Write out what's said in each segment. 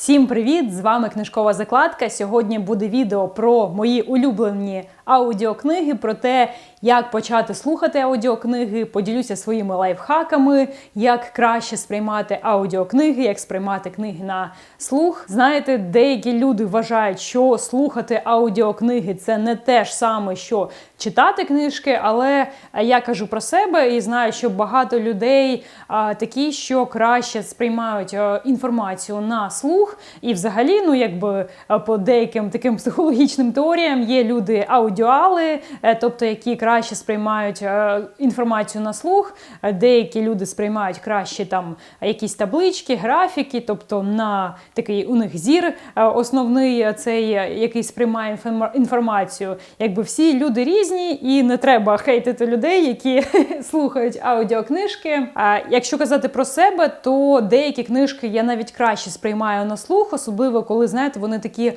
Всім привіт! З вами книжкова закладка. Сьогодні буде відео про мої улюблені аудіокниги, про те, як почати слухати аудіокниги, поділюся своїми лайфхаками, як краще сприймати аудіокниги, як сприймати книги на слух. Знаєте, деякі люди вважають, що слухати аудіокниги це не те ж саме, що читати книжки, але я кажу про себе і знаю, що багато людей а, такі, що краще сприймають а, інформацію на слух. І взагалі, ну якби по деяким таким психологічним теоріям є люди аудіали, е, тобто які краще сприймають е, інформацію на слух. Деякі люди сприймають краще там якісь таблички, графіки, тобто на такий у них зір е, основний е, цей, який сприймає інформацію. Якби всі люди різні, і не треба хейтити людей, які слухають аудіокнижки. А якщо казати про себе, то деякі книжки я навіть краще сприймаю на слух, особливо коли знаєте, вони такі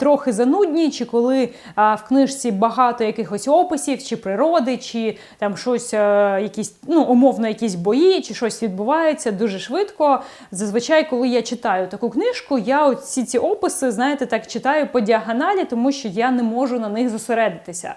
трохи занудні, чи коли в книжці багато якихось описів, чи природи, чи там щось, якісь ну умовно, якісь бої, чи щось відбувається дуже швидко. Зазвичай, коли я читаю таку книжку, я всі ці описи, знаєте, так читаю по діагоналі, тому що я не можу на них зосередитися.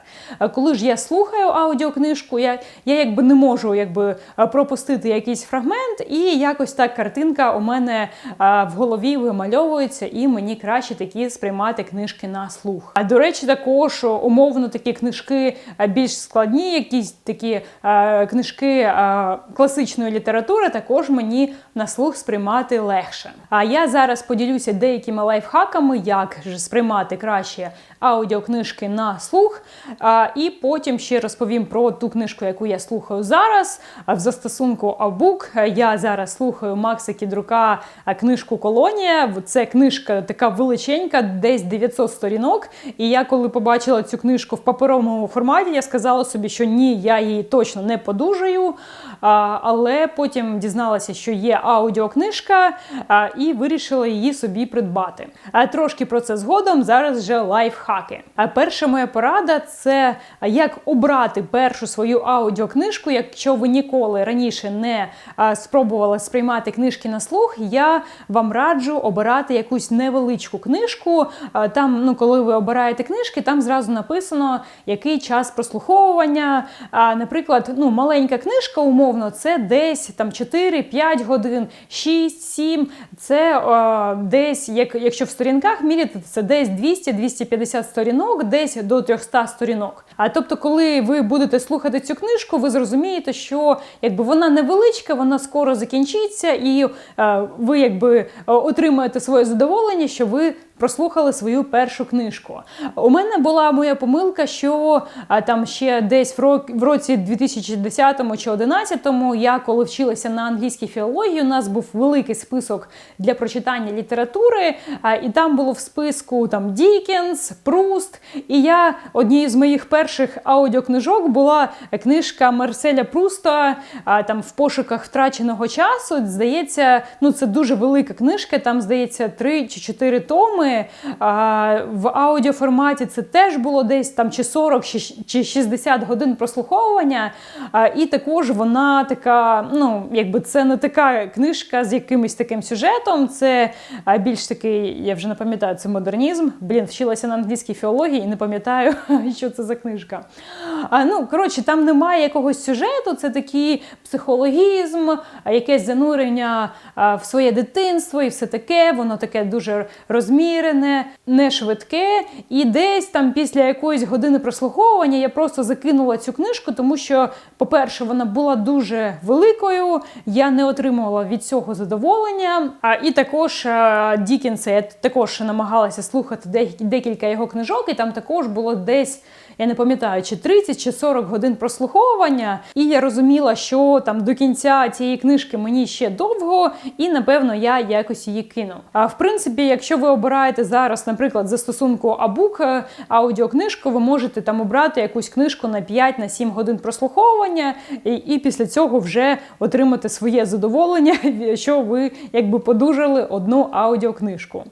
Коли ж я слухаю аудіокнижку, я, я якби не можу якби пропустити якийсь фрагмент, і якось так картинка у мене в голові вимальовується, і мені краще такі сприймати книжки на слух. А до речі, також умовно такі книжки більш складні, якісь такі а, книжки а, класичної літератури, також мені на слух сприймати легше. А я зараз поділюся деякими лайфхаками, як ж сприймати краще аудіокнижки на слух. А, і потім ще розповім про ту книжку, яку я слухаю зараз. В застосунку Авбук я зараз слухаю Макса Кідрука книжку Колонія. Це книжка така величенька, десь 900 сторінок. І я, коли побачила цю книжку в паперовому форматі, я сказала собі, що ні, я її точно не подужаю. Але потім дізналася, що є аудіокнижка, і вирішила її собі придбати. Трошки про це згодом. Зараз вже лайфхаки. А перша моя порада це як обрати першу свою аудіокнижку. Якщо ви ніколи раніше не спробували сприймати книжки на слух, я вам раджу обирати якусь невеличку книжку. Там, ну коли ви обираєте книжки, там зразу написано, який час прослуховування. А, Наприклад, ну маленька книжка, умовно, це десь там 4-5 годин, 6-7. Це а, десь, як, якщо в сторінках міряти, це десь 200-250 сторінок, десь до 300 сторінок. А тобто, коли ви будете слухати цю книжку, ви зрозумієте, що якби вона невеличка, вона скоро закінчиться, і е, ви якби отримаєте своє задоволення, що ви прослухали свою першу книжку. У мене була моя помилка, що там ще десь в, рок, в році 2010 чи 2011 я коли вчилася на англійській філології, у нас був великий список для прочитання літератури, і там було в списку там Дікенс, Пруст. І я однією з моїх перших аудіокнижок була книжка Марселя Пруста там в пошуках втраченого часу. Здається, ну це дуже велика книжка. Там здається три чи чотири томи. А, в аудіоформаті це теж було десь там чи 40 чи 60 годин прослуховування. І також вона така, ну якби це не така книжка з якимось таким сюжетом. Це більш такий, я вже не пам'ятаю, це модернізм. Блін, вчилася на англійській філології і не пам'ятаю, що це за книжка. А, ну, коротше, там немає якогось сюжету, це такий психологізм, якесь занурення в своє дитинство і все таке. Воно таке дуже розмірене, не швидке. І десь там після якоїсь години прослуховування я просто закинула цю книжку, тому що, по-перше, вона була дуже великою, я не отримувала від цього задоволення. А і також Дікінса я також намагалася слухати декілька його книжок, і там також було десь. Я не пам'ятаю, чи 30 чи 40 годин прослуховування, і я розуміла, що там до кінця цієї книжки мені ще довго, і напевно я якось її кину. А в принципі, якщо ви обираєте зараз, наприклад, застосунку Абук е, аудіокнижку, ви можете там обрати якусь книжку на 5-7 годин прослуховування, і, і після цього вже отримати своє задоволення, що ви якби подужали одну аудіокнижку.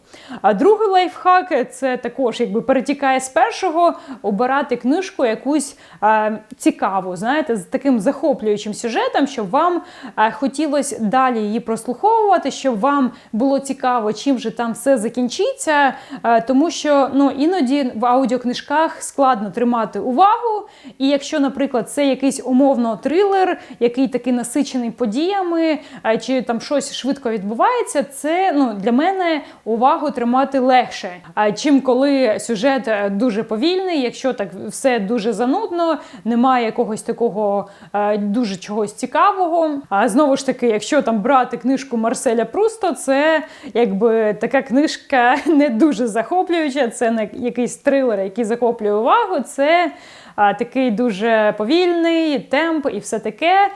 А другий лайфхак це також якби перетікає з першого обирати книжку якусь а, цікаву, знаєте, з таким захоплюючим сюжетом, щоб вам а, хотілося далі її прослуховувати, щоб вам було цікаво, чим же там все закінчиться. А, тому що ну, іноді в аудіокнижках складно тримати увагу. І якщо, наприклад, це якийсь умовно трилер, який такий насичений подіями, а, чи там щось швидко відбувається, це ну, для мене увагу тримати легше. Чим коли сюжет е, дуже повільний, якщо так все дуже занудно, немає якогось такого е, дуже чогось цікавого. А знову ж таки, якщо там брати книжку Марселя Прусто, це якби така книжка не дуже захоплююча, це не якийсь трилер, який захоплює увагу. Це такий дуже повільний темп і все таке.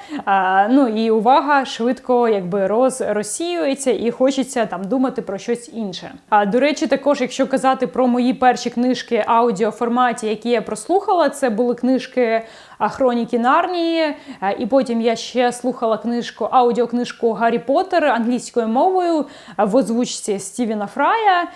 Ну і увага швидко якби роз, розсіюється і хочеться там думати про щось інше. А до речі, також, якщо казати про мої перші книжки аудіоформаті, які я прослухала, це були книжки Хроніки Нарнії. І потім я ще слухала книжку, аудіокнижку Гаррі Поттер англійською мовою в озвучці Стівена Фрая.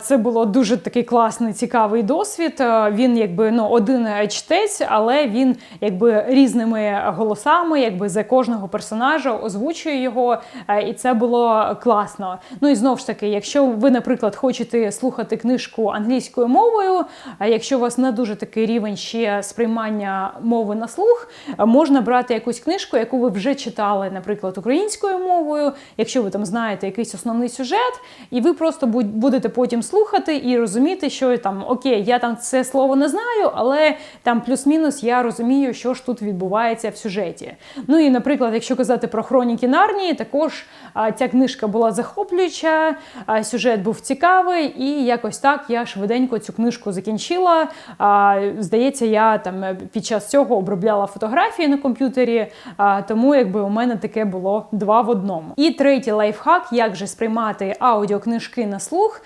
Це було дуже такий класний, цікавий досвід. Він якби ну один чтець, але він якби різними голосами, якби за кожного персонажа озвучує його, і це було класно. Ну і знову ж таки, якщо ви, наприклад, хочете слухати книжку англійською мовою, а якщо у вас не дуже такий рівень ще сприймання мови на слух, можна брати якусь книжку, яку ви вже читали, наприклад, українською мовою, якщо ви там знаєте якийсь основний сюжет, і ви просто будете потім слухати і розуміти, що там окей, я там це слово не знаю, але там плюс-мінус я розумію, що ж тут відбувається в сюжеті. Ну і, наприклад, якщо казати про хроніки Нарнії, також а, ця книжка була захоплююча, а, сюжет був цікавий, і якось так я швиденько цю книжку закінчила. А, здається, я там під час цього обробляла фотографії на комп'ютері, а, тому якби у мене таке було два в одному. І третій лайфхак, як же сприймати аудіокнижки на слух.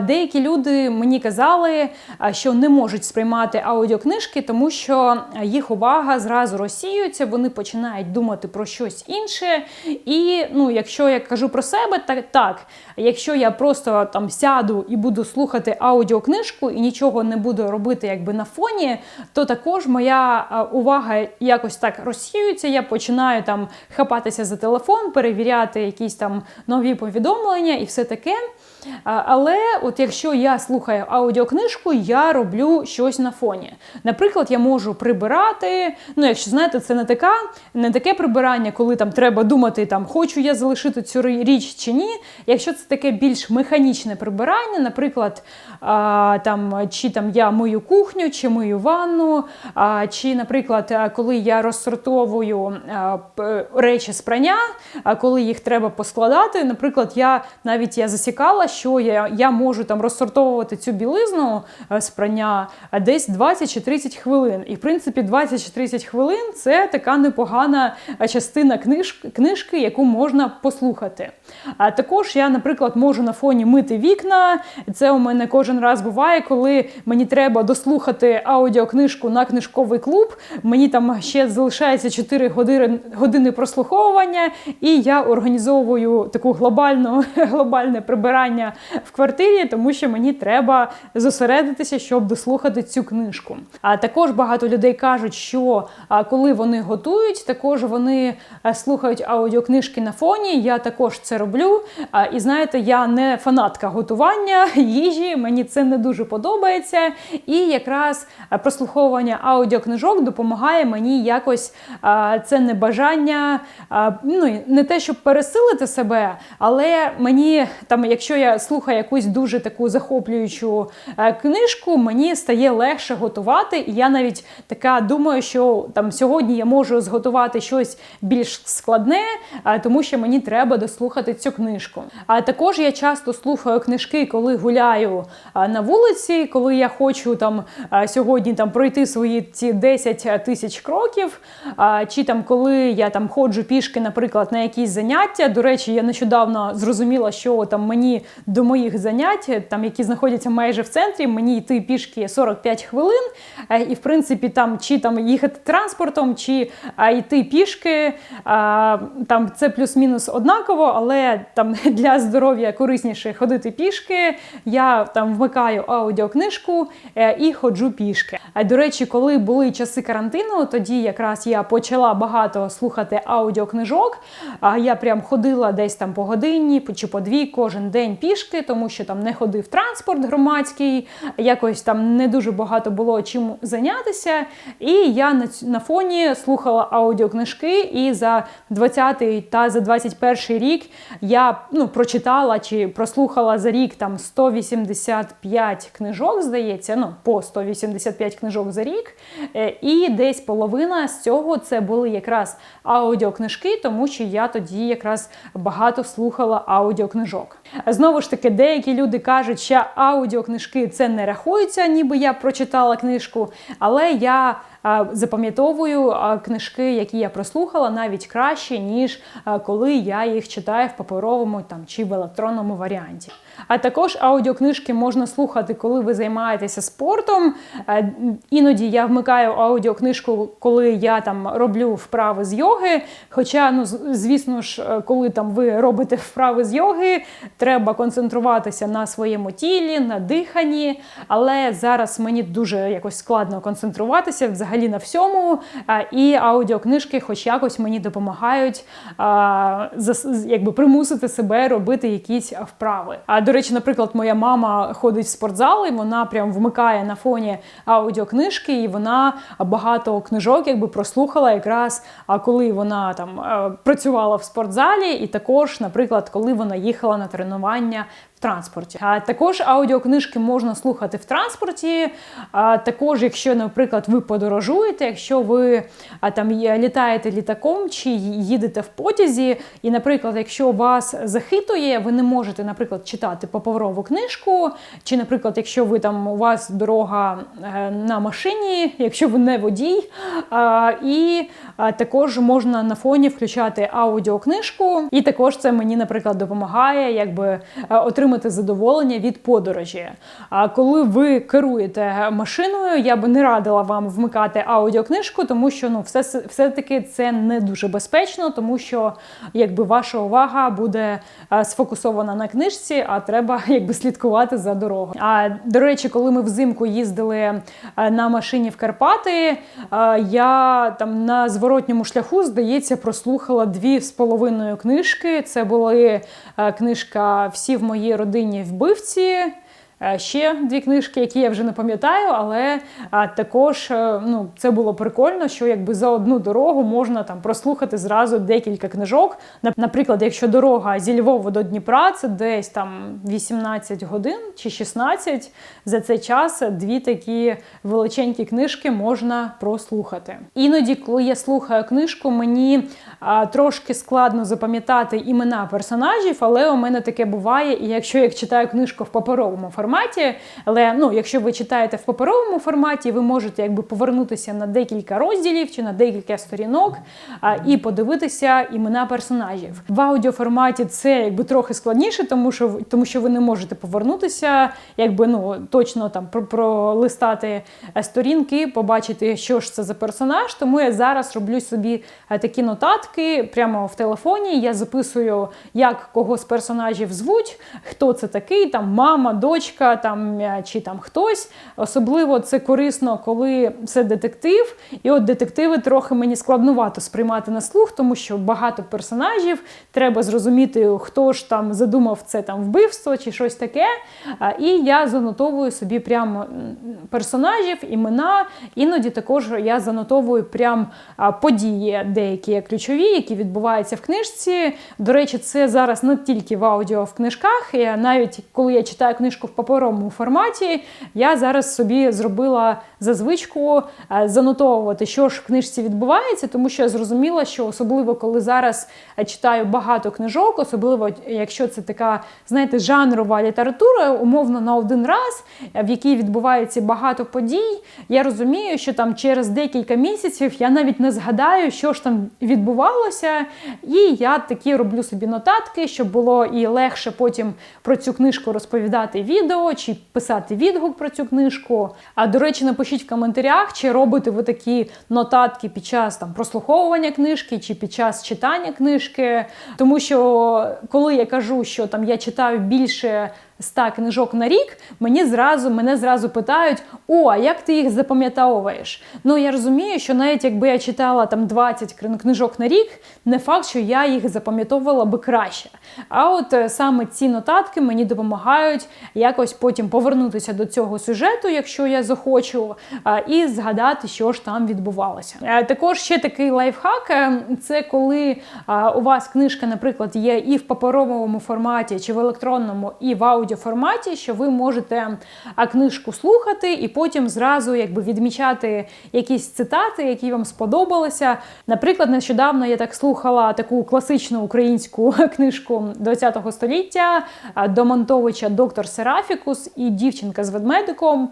Деякі люди мені казали, що не можуть сприймати аудіокнижки, тому що їх увага зразу розсіюється, вони починають думати про щось інше. І ну, якщо я кажу про себе, так так. Якщо я просто там сяду і буду слухати аудіокнижку і нічого не буду робити якби на фоні, то також моя увага якось так розсіюється. Я починаю там хапатися за телефон, перевіряти якісь там нові повідомлення і все таке. Але от якщо я слухаю аудіокнижку, я роблю щось на фоні. Наприклад, я можу прибирати. Ну, якщо знаєте, це не така, не таке прибирання, коли там треба думати, там хочу я залишити цю річ чи ні. Якщо це таке більш механічне прибирання, наприклад, там, чи там я мию кухню, чи мию ванну, чи, наприклад, коли я розсортовую речі з прання, коли їх треба поскладати, наприклад, я навіть я засікала, що я, я можу там розсортовувати цю білизну з прання десь 20 чи 30 хвилин. І в принципі 20 чи 30 хвилин це така непогана частина книж, книжки, яку можна послухати. А також я, наприклад, можу на фоні мити вікна. Це у мене кожен раз буває, коли мені треба дослухати аудіокнижку на книжковий клуб. Мені там ще залишається 4 години години прослуховування, і я організовую таку глобальну глобальне прибирання в квартирі, тому що мені треба зосередитися, щоб дослухати цю книжку. А також багато людей кажуть, що коли вони готують, також вони слухають аудіокнижки на фоні. Я також це роблю. І знаєте, я не фанатка готування їжі, мені це не дуже подобається. І якраз прослуховування аудіокнижок допомагає мені якось це не бажання, ну не те, щоб пересилити себе, але мені там, якщо я слухаю якусь дуже таку захоплюючу е, книжку, мені стає легше готувати. І я навіть така думаю, що там сьогодні я можу зготувати щось більш складне, е, тому що мені треба дослухати цю книжку. А також я часто слухаю книжки, коли гуляю е, на вулиці, коли я хочу там сьогодні там пройти свої ці 10 тисяч кроків, чи там коли я там ходжу пішки, наприклад, на якісь заняття. До речі, я нещодавно зрозуміла, що там мені до моїх занять, там які знаходяться майже в центрі, мені йти пішки 45 хвилин. Е, і в принципі, там чи там їхати транспортом, чи йти пішки, там це плюс-мінус однаково, але там для здоров'я корисніше ходити пішки. Я там вмикаю аудіокнижку е, і ходжу пішки. До речі, коли були часи карантину, тоді якраз я почала багато слухати аудіокнижок. Я прям ходила десь там по годині чи по дві кожен день пішки, тому що там не ходив транспорт громадський, якось там не дуже багато було чим зайнятися. І я на на фоні слухала аудіокнижки, і за 20 та за 21 рік я ну, прочитала чи прослухала за рік там 185 книжок, здається, ну по 185 книжок за рік. Е, і десь половина з цього це були якраз аудіокнижки, тому що я тоді якраз багато слухала аудіокнижок. Знову ж таки, деякі люди кажуть, що аудіокнижки це не рахується, ніби я прочитала книжку, але я запам'ятовую книжки, які я прослухала, навіть краще, ніж коли я їх читаю в паперовому там чи в електронному варіанті. А також аудіокнижки можна слухати, коли ви займаєтеся спортом. Іноді я вмикаю аудіокнижку, коли я там роблю вправи з йоги. Хоча, ну звісно ж, е, коли там ви робите вправи з йоги, треба концентруватися на своєму тілі, на диханні. Але зараз мені дуже якось складно концентруватися взагалі на всьому. І аудіокнижки, хоч якось мені допомагають якби примусити себе робити якісь вправи. До речі, наприклад, моя мама ходить в спортзал, і вона прям вмикає на фоні аудіокнижки, і вона багато книжок якби прослухала якраз коли вона там е, працювала в спортзалі, і також, наприклад, коли вона їхала на тренування в транспорті. А також аудіокнижки можна слухати в транспорті. А також, якщо, наприклад, ви подорожуєте, якщо ви а, там літаєте літаком чи їдете в потязі, і, наприклад, якщо вас захитує, ви не можете, наприклад, читати паперову книжку, чи, наприклад, якщо ви там у вас дорога е, на машині, якщо ви не водій, а, і а, також можна на фоні включати аудіокнижку, і також це мені, наприклад, допомагає, якби е, отримати отримати задоволення від подорожі. А коли ви керуєте машиною, я би не радила вам вмикати аудіокнижку, тому що ну, все все таки це не дуже безпечно, тому що якби ваша увага буде сфокусована на книжці, а треба якби слідкувати за дорогою. А до речі, коли ми взимку їздили на машині в Карпати, я там на зворотньому шляху, здається, прослухала дві з половиною книжки. Це були книжка Всі в моїй родині вбивці. Е, ще дві книжки, які я вже не пам'ятаю, але також е, ну, це було прикольно, що якби за одну дорогу можна там прослухати зразу декілька книжок. Наприклад, якщо дорога зі Львова до Дніпра, це десь там 18 годин чи 16, за цей час дві такі величенькі книжки можна прослухати. Іноді, коли я слухаю книжку, мені трошки складно запам'ятати імена персонажів, але у мене таке буває, і якщо я читаю книжку в паперовому форматі, форматі. Але ну, якщо ви читаєте в паперовому форматі, ви можете якби повернутися на декілька розділів чи на декілька сторінок а, і подивитися імена персонажів. В аудіоформаті це якби трохи складніше, тому що тому що ви не можете повернутися, якби ну точно там пролистати е, сторінки, побачити, що ж це за персонаж. Тому я зараз роблю собі е, такі нотатки прямо в телефоні. Я записую, як кого з персонажів звуть, хто це такий, там мама, дочка дочка там чи там хтось. Особливо це корисно, коли це детектив. І от детективи трохи мені складнувато сприймати на слух, тому що багато персонажів. Треба зрозуміти, хто ж там задумав це там вбивство чи щось таке. І я занотовую собі прямо персонажів, імена. Іноді також я занотовую прям події, деякі ключові, які відбуваються в книжці. До речі, це зараз не тільки в аудіо в книжках. Я навіть коли я читаю книжку в паперовому форматі, я зараз собі зробила за звичку е, занотовувати, що ж в книжці відбувається, тому що я зрозуміла, що особливо коли зараз е, читаю багато книжок, особливо якщо це така, знаєте, жанрова література, умовно на один раз, е, в якій відбувається багато подій, я розумію, що там через декілька місяців я навіть не згадаю, що ж там відбувалося, і я такі роблю собі нотатки, щоб було і легше потім про цю книжку розповідати відео чи писати відгук про цю книжку. А до речі, напишіть в коментарях, чи робите ви такі нотатки під час там прослуховування книжки чи під час читання книжки. Тому що коли я кажу, що там я читаю більше 100 книжок на рік, мені зразу мене зразу питають: о, а як ти їх запам'ятовуєш? Ну я розумію, що навіть якби я читала там 20 книжок на рік, не факт, що я їх запам'ятовувала би краще. А от е, саме ці нотатки мені допомагають якось потім повернутися до цього сюжету, якщо я захочу, і згадати, що ж там відбувалося. Е, також ще такий лайфхак е, це коли у вас книжка, наприклад, є і в паперовому форматі, чи в електронному, і в аудіо аудіоформаті, що ви можете книжку слухати і потім зразу якби відмічати якісь цитати, які вам сподобалися. Наприклад, нещодавно я так слухала таку класичну українську книжку ХХ століття Домонтовича Доктор Серафікус і дівчинка з ведмедиком.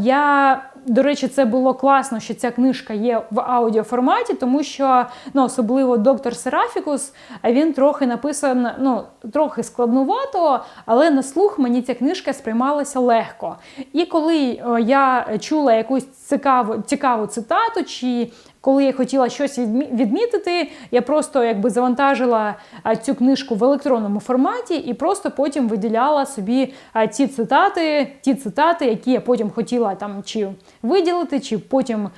Я до речі, це було класно, що ця книжка є в аудіоформаті, тому що ну, особливо доктор Серафікус він трохи написан, ну трохи складнувато, але на слух мені ця книжка сприймалася легко. І коли я чула якусь цікаву цікаву цитату, чи коли я хотіла щось відмітити, я просто якби завантажила цю книжку в електронному форматі і просто потім виділяла собі ці цитати, ті цитати, які я потім хотіла там чи виділити, чи потім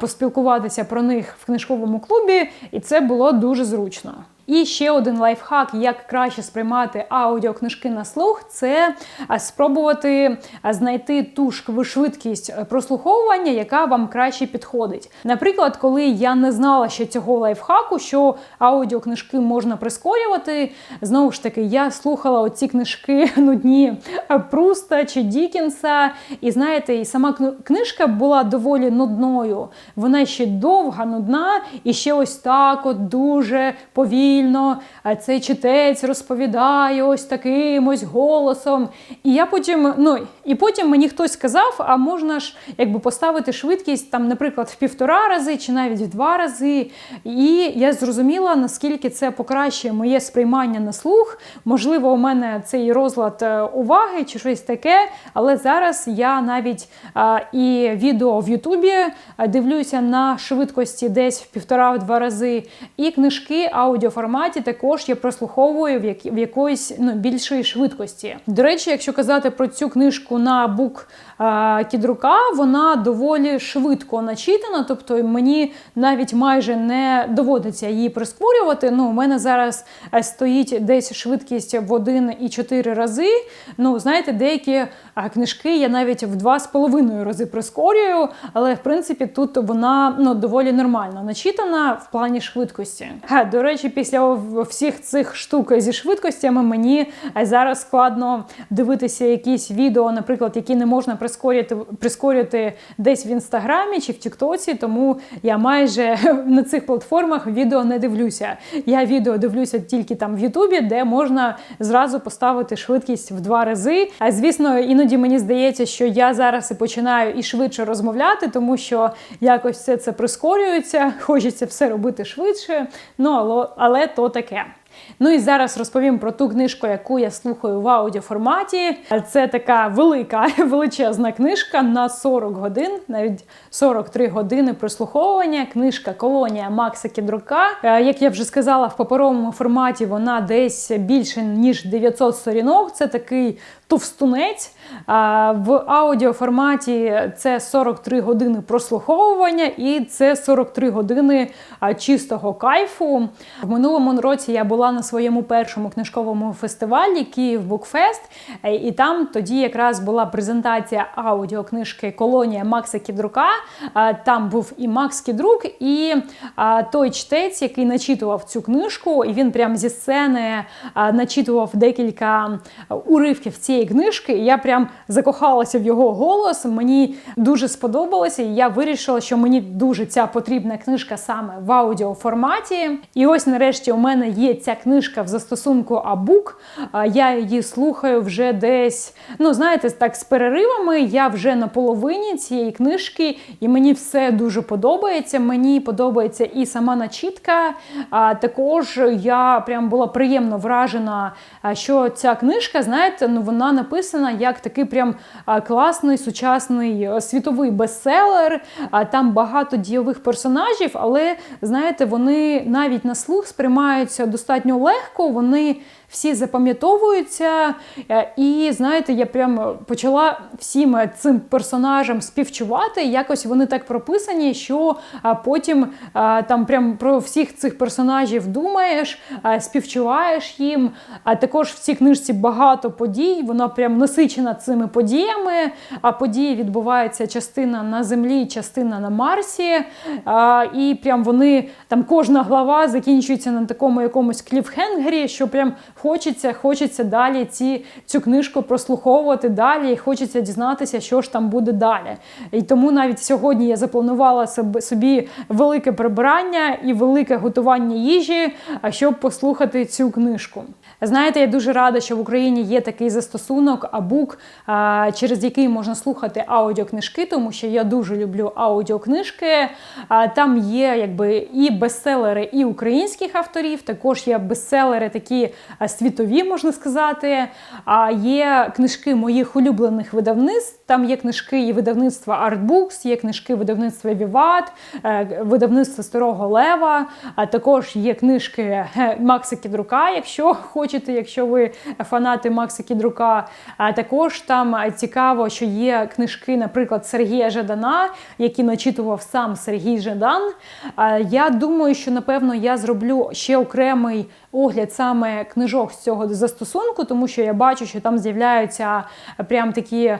поспілкуватися про них в книжковому клубі, і це було дуже зручно. І ще один лайфхак, як краще сприймати аудіокнижки на слух, це спробувати знайти ту швидкість прослуховування, яка вам краще підходить. Наприклад, коли я не знала ще цього лайфхаку, що аудіокнижки можна прискорювати, знову ж таки, я слухала оці книжки нудні Пруста чи Дікінса. І знаєте, і сама книжка була доволі нудною. Вона ще довга, нудна, і ще ось так от дуже повільно повільно цей читець розповідає ось таким ось голосом. І я потім, ну і потім мені хтось сказав, а можна ж якби поставити швидкість там, наприклад, в півтора рази чи навіть в два рази. І я зрозуміла, наскільки це покращує моє сприймання на слух. Можливо, у мене цей розлад е, уваги чи щось таке, але зараз я навіть а, і відео в Ютубі дивлюся на швидкості десь в півтора-два рази, і книжки аудіоформату форматі також я прослуховую в, як, в якоїсь ну, більшої швидкості. До речі, якщо казати про цю книжку на бук кідрука, вона доволі швидко начитана, тобто мені навіть майже не доводиться її прискорювати. Ну, У мене зараз е, стоїть десь швидкість в 1,4 рази. Ну, знаєте, деякі книжки я навіть в 2,5 рази прискорюю, але в принципі тут вона ну, доволі нормально начитана в плані швидкості. До речі, після після всіх цих штук зі швидкостями мені зараз складно дивитися якісь відео, наприклад, які не можна прискорювати прискорювати десь в інстаграмі чи в Тіктоці, тому я майже на цих платформах відео не дивлюся. Я відео дивлюся тільки там в Ютубі, де можна зразу поставити швидкість в два рази. А звісно, іноді мені здається, що я зараз і починаю і швидше розмовляти, тому що якось все це прискорюється, хочеться все робити швидше. Ну але то таке. Ну і зараз розповім про ту книжку, яку я слухаю в аудіоформаті. Це така велика, величезна книжка на 40 годин, навіть 43 години прослуховування. Книжка Колонія Макса Кідрука. Е, як я вже сказала, в паперовому форматі вона десь більше ніж 900 сторінок. Це такий товстунець. В аудіоформаті це 43 години прослуховування, і це 43 години чистого кайфу. В минулому році я була на своєму першому книжковому фестивалі Київ Букфест, і там тоді якраз була презентація аудіокнижки Колонія Макса Кідрука. Там був і Макс Кідрук, і той чтець, який начитував цю книжку, і він прямо зі сцени начитував декілька уривків цієї книжки. І я прям закохалася в його голос. Мені дуже сподобалося, і я вирішила, що мені дуже ця потрібна книжка саме в аудіоформаті. І ось нарешті у мене є ця книжка в застосунку Абук. Я її слухаю вже десь, ну знаєте, так з переривами. Я вже на половині цієї книжки, і мені все дуже подобається. Мені подобається і сама начітка. А також я прям була приємно вражена, що ця книжка, знаєте, ну вона написана як такий прям класний сучасний світовий бестселер. Там багато дійових персонажів, але знаєте, вони навіть на слух сприймаються достатньо легко. Вони всі запам'ятовуються. Е, і знаєте, я прям почала всім цим персонажам співчувати. Якось вони так прописані, що потім там прям про всіх цих персонажів думаєш, співчуваєш їм. А також в цій книжці багато подій. Вона прям насичена цими подіями. А події відбуваються частина на землі, частина на Марсі. І прям вони там кожна глава закінчується на такому якомусь кліфхенгері, що прям хочеться, хочеться далі ці, цю книжку прослуховувати далі, і хочеться дізнатися, що ж там буде далі. І тому навіть сьогодні я запланувала собі велике прибирання і велике готування їжі, щоб послухати цю книжку. Знаєте, я дуже рада, що в Україні є такий застосунок, абук, через який можна слухати аудіокнижки, тому що я дуже люблю аудіокнижки. Там є якби і бестселери і українських авторів, також є бестселери такі світові, можна сказати. А є книжки моїх улюблених видавництв. Там є книжки і видавництва Artbooks, є книжки видавництва Віват, е, видавництва Старого Лева. А також є книжки е, Макса Кідрука, якщо хочете, якщо ви фанати Макса Кідрука. А також там цікаво, що є книжки, наприклад, Сергія Жадана, які начитував сам Сергій Жадан. Я думаю, що напевно я зроблю ще окремий огляд саме книжок з цього застосунку, тому що я бачу, що там з'являються прям такі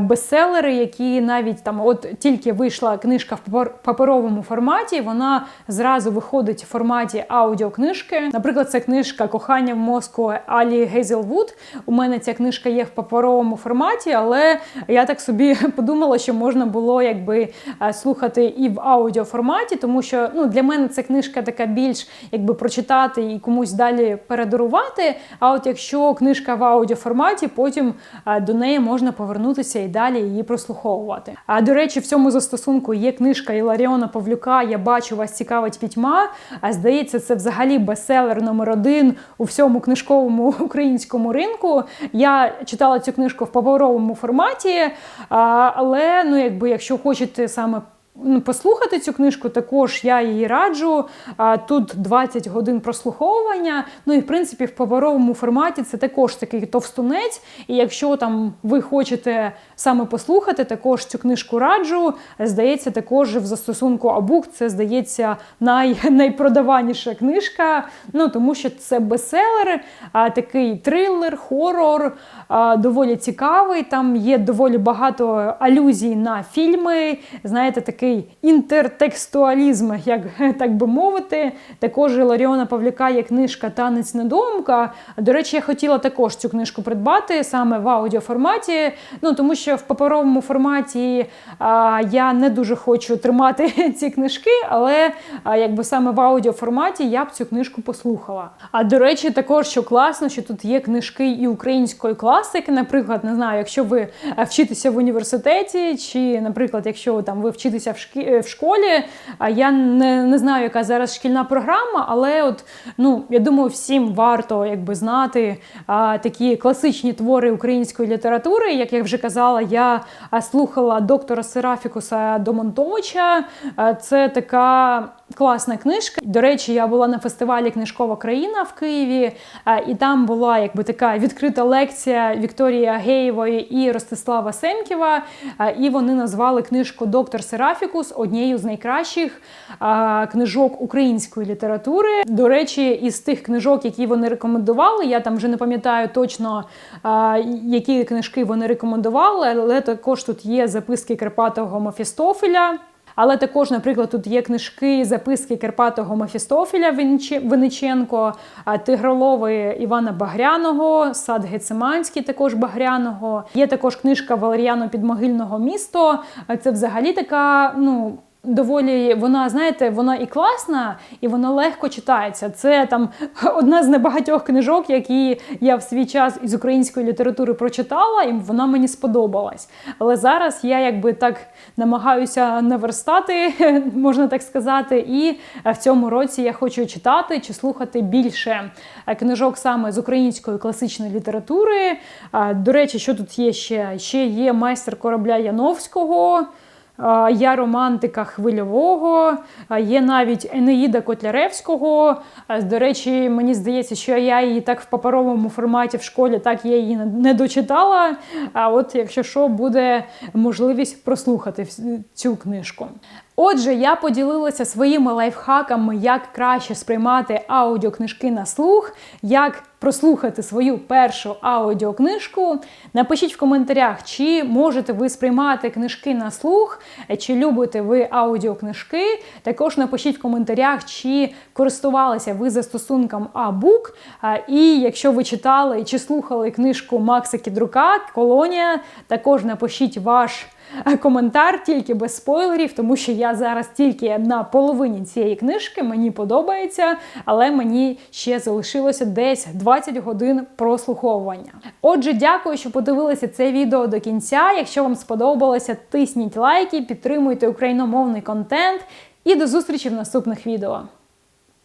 бестселери, які навіть там, от тільки вийшла книжка в паперовому форматі, вона зразу виходить в форматі аудіокнижки. Наприклад, це книжка Кохання в мозку Алі Гейзелвуд. У мене ця книжка є в паперовому форматі, але я так собі подумала, що можна було якби слухати і в аудіоформаті, тому що ну, для мене ця книжка така більш якби прочитати і комусь далі передарувати. А от якщо книжка в аудіоформаті, потім до неї можна повернутися і далі її прослуховувати. А до речі, в цьому застосунку є книжка Іларіона Павлюка. Я бачу, вас цікавить пітьма. А здається, це взагалі бестселер номер один у всьому книжковому українському ринку. Я читала цю книжку в паперовому форматі, але ну, якби якщо хочете саме послухати цю книжку, також я її раджу. Тут 20 годин прослуховування. Ну і в принципі в паперовому форматі це також такий товстунець. І якщо там ви хочете саме послухати, також цю книжку раджу. Здається, також в застосунку Абук це здається най, найпродаваніша книжка. Ну тому що це бестселер, такий трилер, хорор, доволі цікавий. Там є доволі багато алюзій на фільми. Знаєте, такий такий інтертекстуалізм, як так би мовити. Також Ларіона Павлюка є книжка Танець недоумка. До речі, я хотіла також цю книжку придбати саме в аудіоформаті. Ну тому що в паперовому форматі а, я не дуже хочу тримати ці книжки, але а, якби саме в аудіоформаті я б цю книжку послухала. А до речі, також що класно, що тут є книжки і української класики. Наприклад, не знаю, якщо ви вчитеся в університеті, чи, наприклад, якщо там ви вчитеся в шкі... Е, в школі. Я не не знаю, яка зараз шкільна програма, але от ну я думаю, всім варто якби знати а, такі класичні твори української літератури. Як я вже казала, я слухала доктора Серафікуса Домонтовича. Це така класна книжка. До речі, я була на фестивалі Книжкова країна в Києві, е, і там була якби така відкрита лекція Вікторії Агеєвої і Ростислава Семківа. Е, І вони назвали книжку Доктор Серафікус однією з найкращих е, книжок української літератури. До речі, із тих книжок, які вони рекомендували, я там вже не пам'ятаю точно, які книжки вони рекомендували, але також тут є записки Карпатого Мефістофеля. Але також, наприклад, тут є книжки, записки Карпатого Мефістофіля Вениченко, Тигролови Івана Багряного, Сад Гециманський, також Багряного. Є також книжка Валеріану Підмогильного місто. Це взагалі така, ну. Доволі вона, знаєте, вона і класна, і вона легко читається. Це там одна з небагатьох книжок, які я в свій час із української літератури прочитала, і вона мені сподобалась. Але зараз я якби так намагаюся наверстати, можна так сказати. І в цьому році я хочу читати чи слухати більше е, книжок саме з української класичної літератури. До речі, що тут є ще? Ще є майстер корабля Яновського. Я романтика хвильового, є навіть Енеїда Котляревського. До речі, мені здається, що я її так в паперовому форматі в школі, так я її не дочитала. А от якщо що, буде можливість прослухати цю книжку. Отже, я поділилася своїми лайфхаками, як краще сприймати аудіокнижки на слух, як прослухати свою першу аудіокнижку. Напишіть в коментарях, чи можете ви сприймати книжки на слух, чи любите ви аудіокнижки. Також напишіть в коментарях, чи користувалися ви застосунком А-Бук. І якщо ви читали чи слухали книжку Макса Кідрука Колонія, також напишіть ваш коментар тільки без спойлерів, тому що я зараз тільки на половині цієї книжки, мені подобається, але мені ще залишилося десь 20 годин прослуховування. Отже, дякую, що подивилися це відео до кінця. Якщо вам сподобалося, тисніть лайки, підтримуйте україномовний контент і до зустрічі в наступних відео.